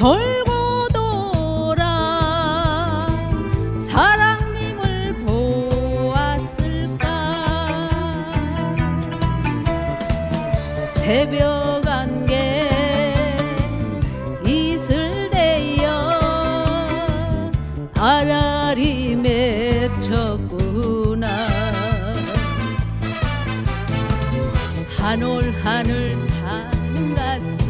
돌고 돌아 사랑님을 보았을까? 새벽 안개 이슬대여 아라리 맺혔구나. 한올 하늘 타는 가슴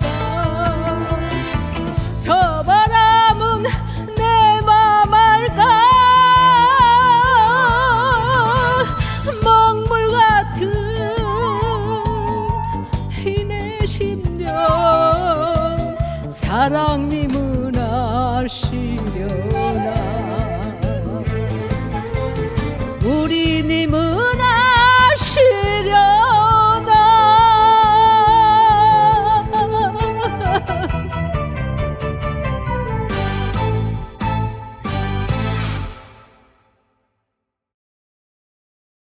사랑님은 아시려나?